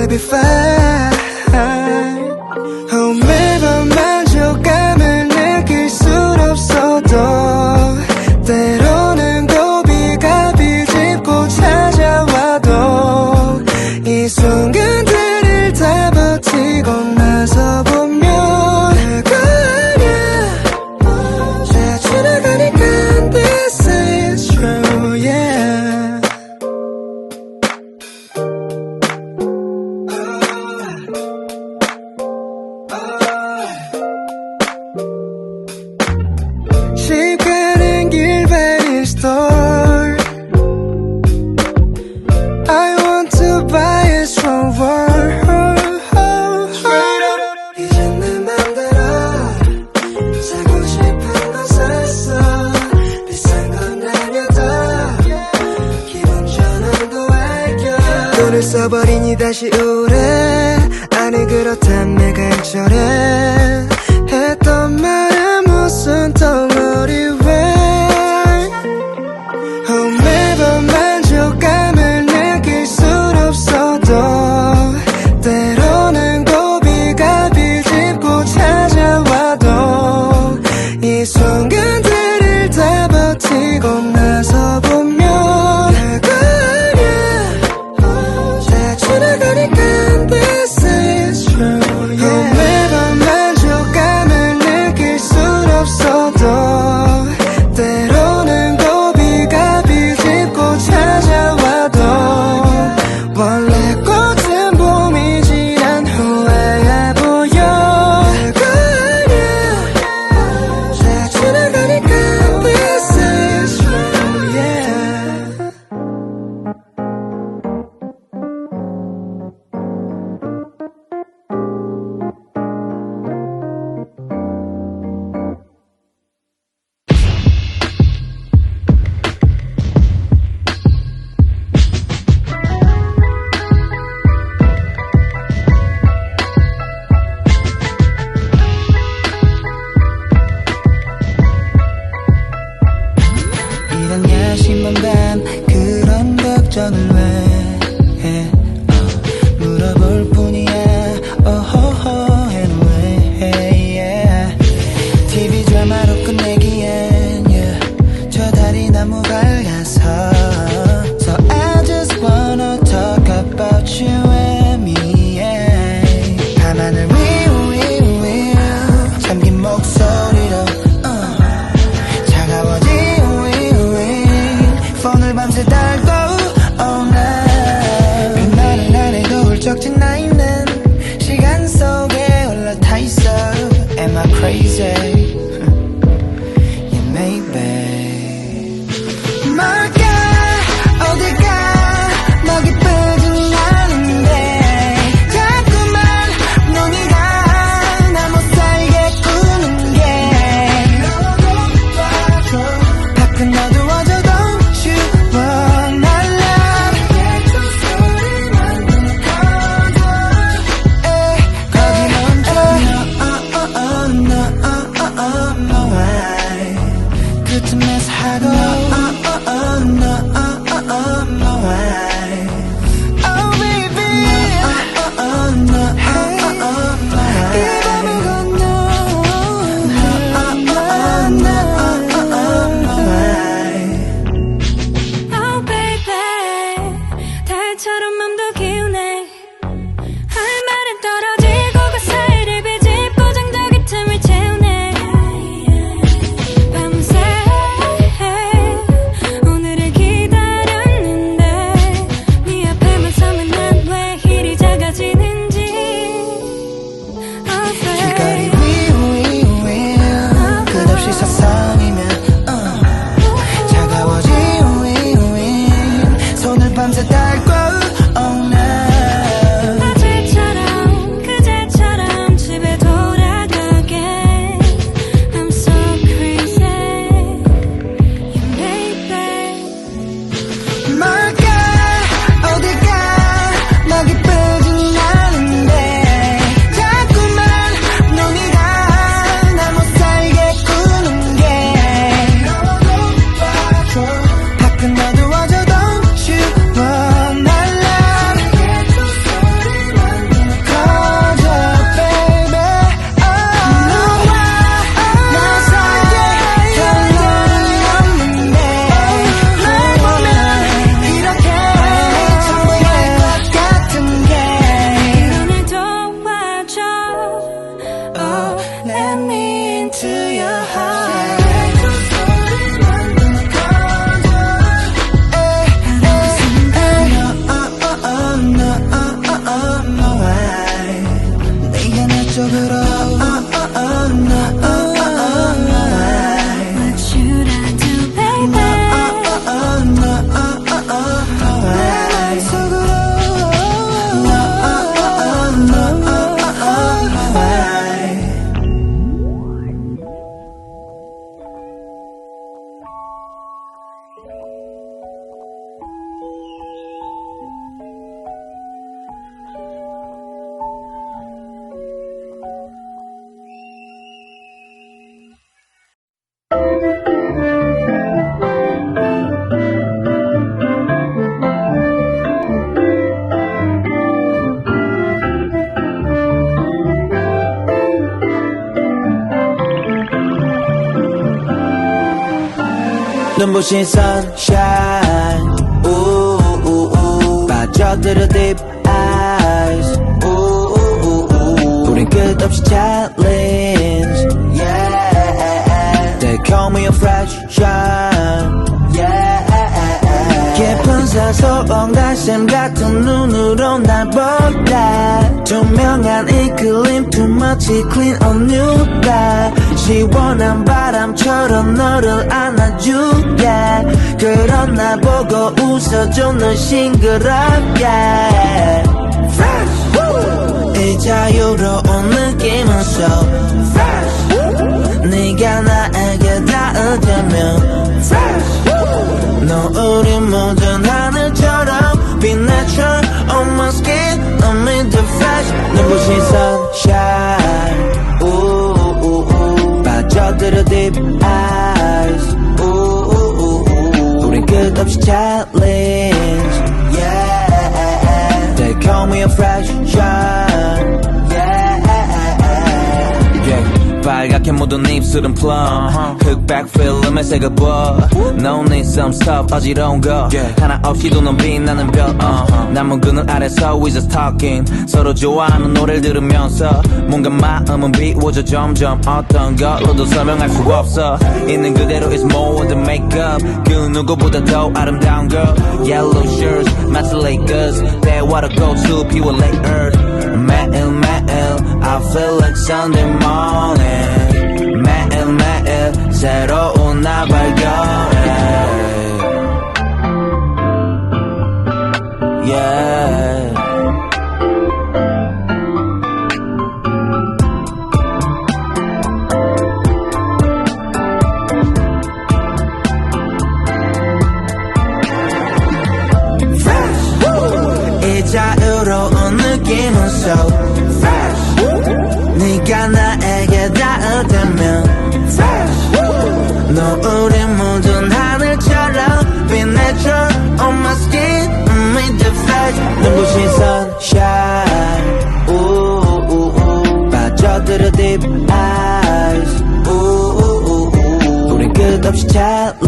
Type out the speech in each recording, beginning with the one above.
will be fine. Oh, man. 다시 오래. 아니 그렇다면 간절해 눈부신 sunshine 우우우우 빠져들어 deep eyes 우우우우 우린 끝없이 challenge 사소한 가심 같은 눈으로 날 본다 투명한 이 그림 too much clean on you 다 시원한 바람처럼 너를 안아줄게. 그런 나 보고 웃어줘 넌 싱그럽게. 이 자유로운 느낌은 so 빠져들어 deep eyes 우우우우 우린 끝없이 challenge Yeah They call me a fresh shine 빨갛게 묻은 입술은 plum. 흑백 필름에 색을 봐 No need some stuff 어지러운 거 하나 없이도 넌 빛나는 별. Uh. 남은 그늘 아래서 we just talking. 서로 좋아하는 노래를 들으면서 뭔가 마음은 비워져 점점. 어떤 걸로도 설명할 수 없어. 있는 그대로 is more than makeup. 그 누구보다 더 아름다운 girl Yellow shirts 마치 Lakers. 대화로 go to 피워 late earth 매일 매일 I feel like Sunday morning 매일 매일 새로운 나 발견해 Yeah deep eyes. Ooh, ooh, ooh, ooh. Good up.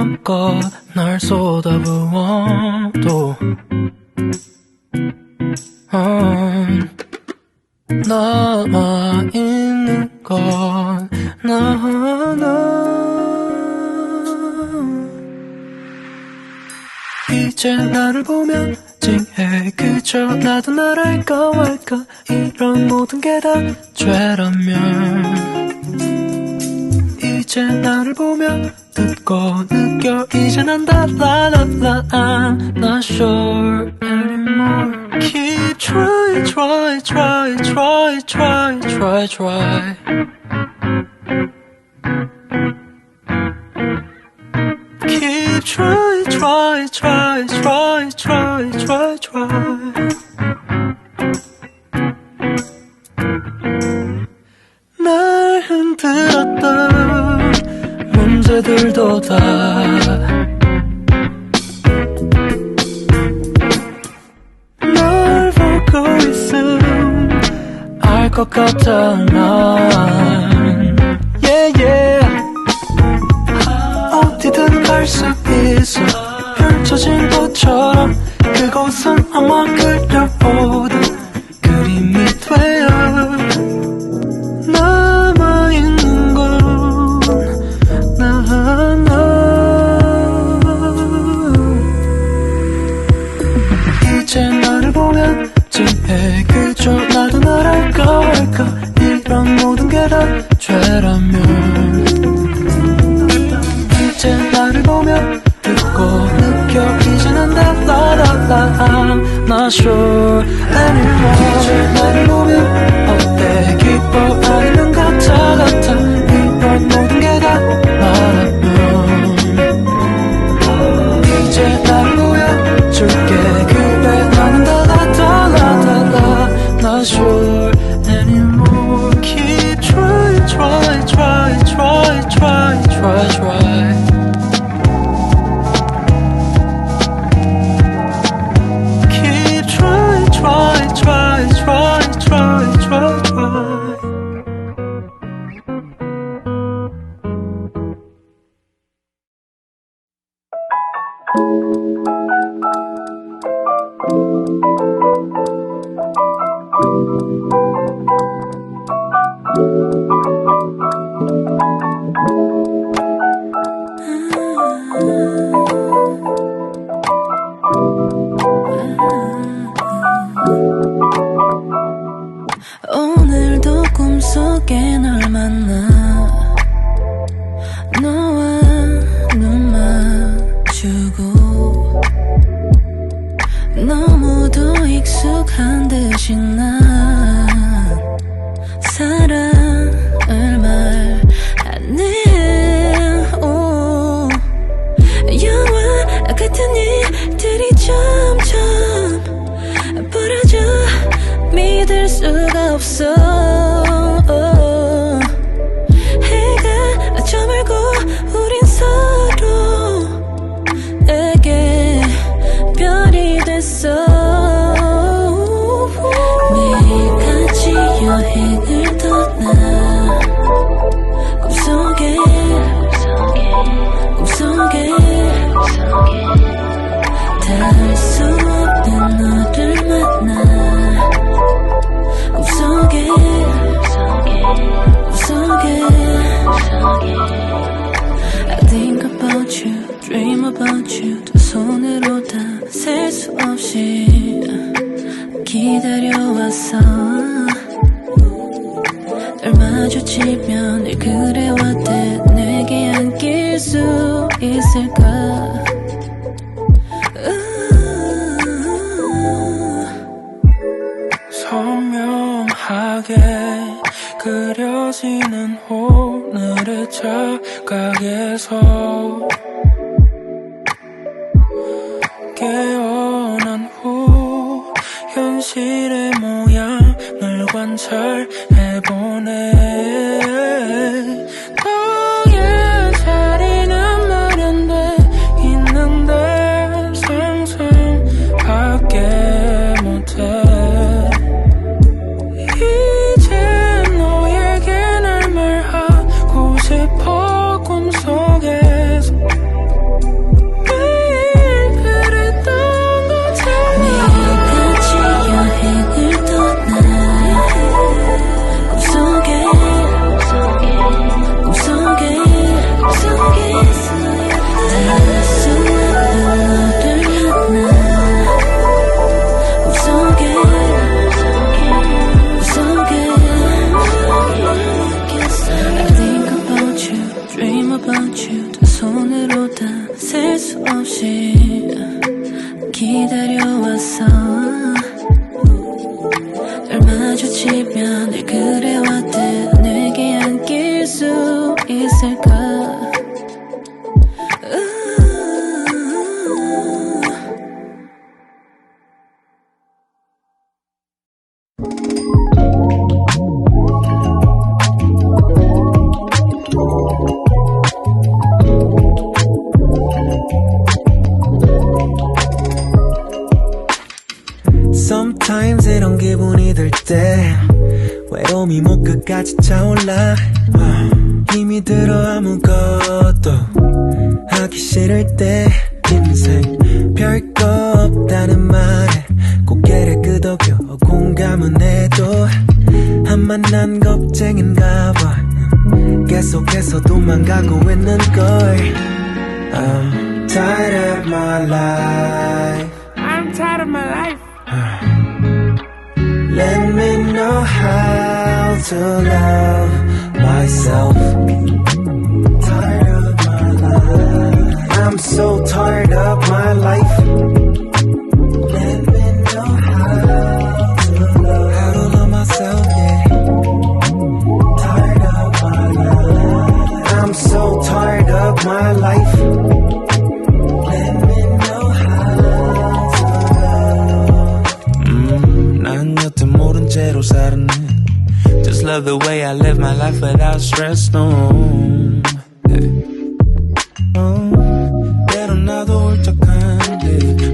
맘껏 날 쏟아부어도 음, 남아있는 건 나 하나. 이제 나를 보면 찡해 그저 나도 나랄까 말까? 이런 모든 게 다 죄라면. 이제 나를 보면 듣고 느껴 이제 난 달라달라 I'm not sure anymore Keep try try try try try try try Keep try try try try try try try 문제들도 다. 널 보고 있음. 알 것 같아 꼭 느껴지진 않다 la la la I'm not sure anymore 나를 보면 Música 기다려왔어. 널 마주치면 늘 그래왔대. 내게 안길 수 있을까? 음. 선명하게 그려지는 오늘의 착각에서 깨어 현실의 모양을 관찰해보네. 외로움이 목 끝까지 차올라. 힘이 들어 아무것도 하기 싫을 때 인생 별거 없다는 말에 고개를 끄덕여 공감은 해도 한만 난 겁쟁인가 봐. 계속해서 도망가고 있는 걸. I'm tired of my life. I'm tired of my life. 아. Let me know how to love myself. Tired of my life. I'm so tired of my life. Let me know how to love, how to love myself. Yeah. Tired of my life. I'm so tired of my life. life without stress, no. Hey. Oh,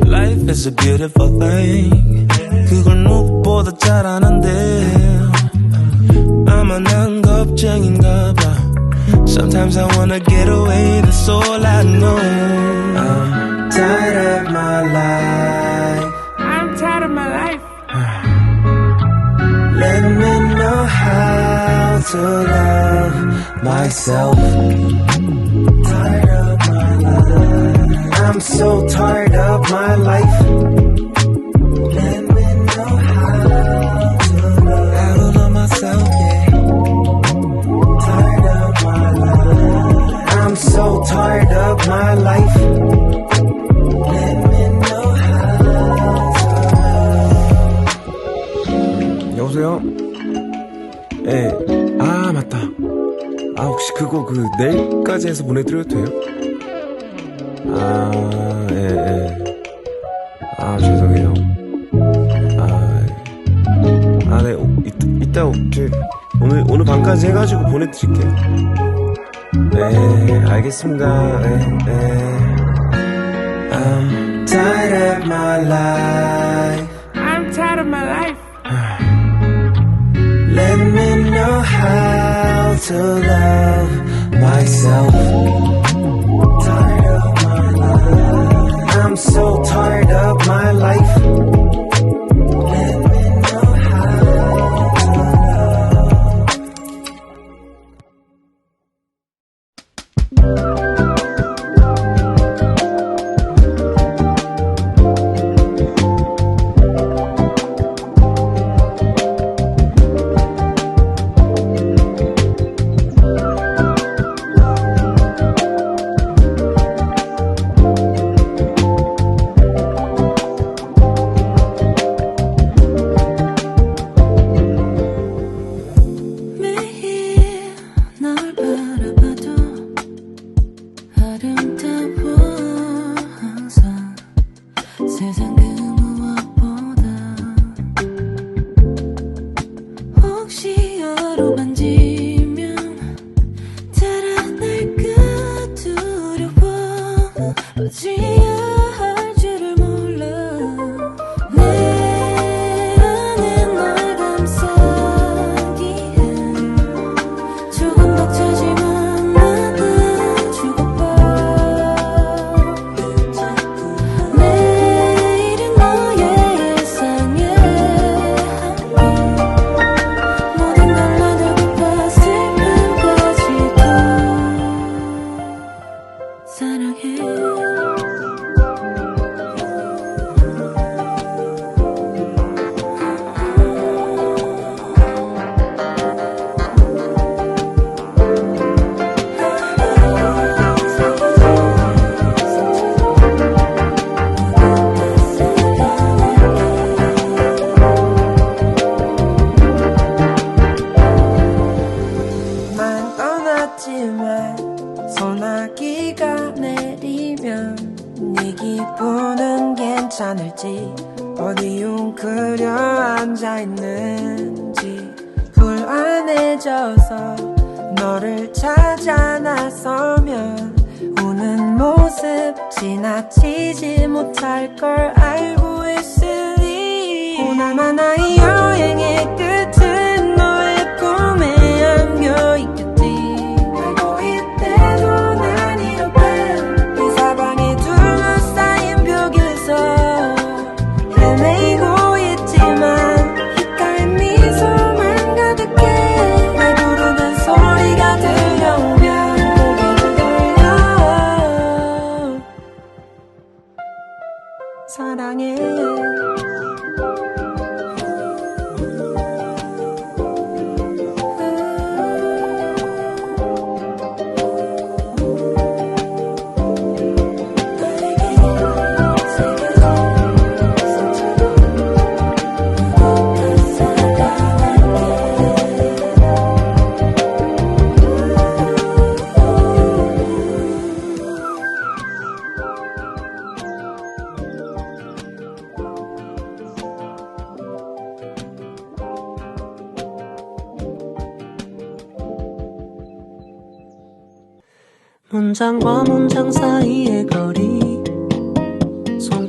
life is a beautiful thing. 그걸 누구보다 잘 아는데. 아마 난 겁쟁인가 봐. Sometimes I wanna get away, that's all I know. myself. I'm so tired of my life. 내일까지 해서 보내드려도 돼요? 아, 예, 예. 아, 죄송해요. 아, 아, 네, 이, 이따, 저, 오늘, 오늘 밤까지 해가지고 보내드릴게요. 네, 알겠습니다. 네, 네. 아.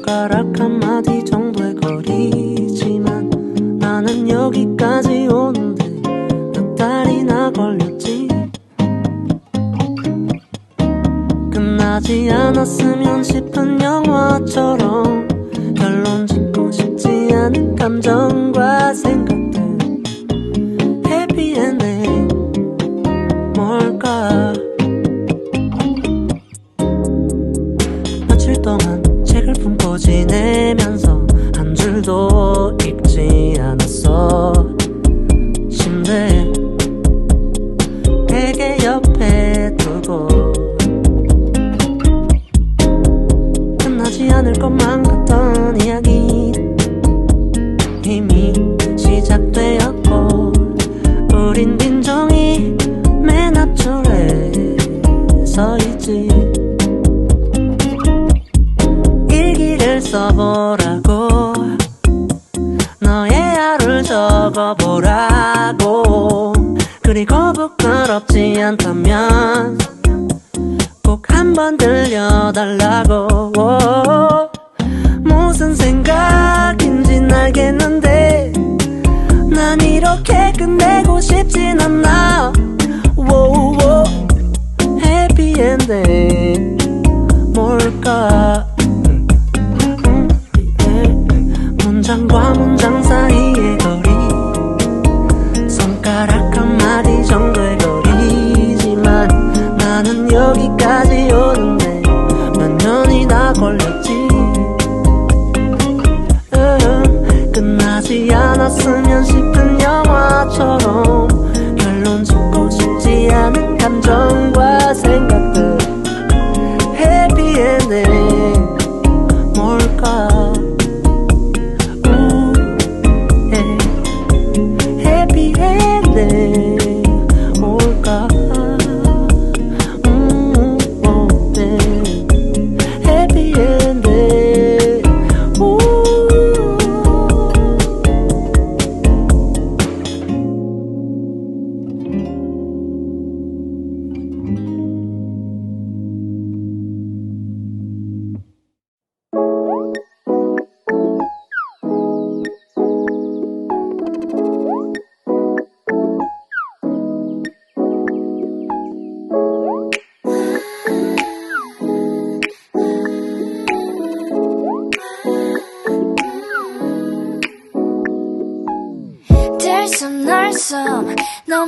손가락 한마디 정도의 거리지만 나는 여기까지 오는데 몇 달이나 걸렸지. 끝나지 않았으면 싶은 영화처럼 결론 짓고 싶지 않은 감정과 생각.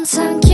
항상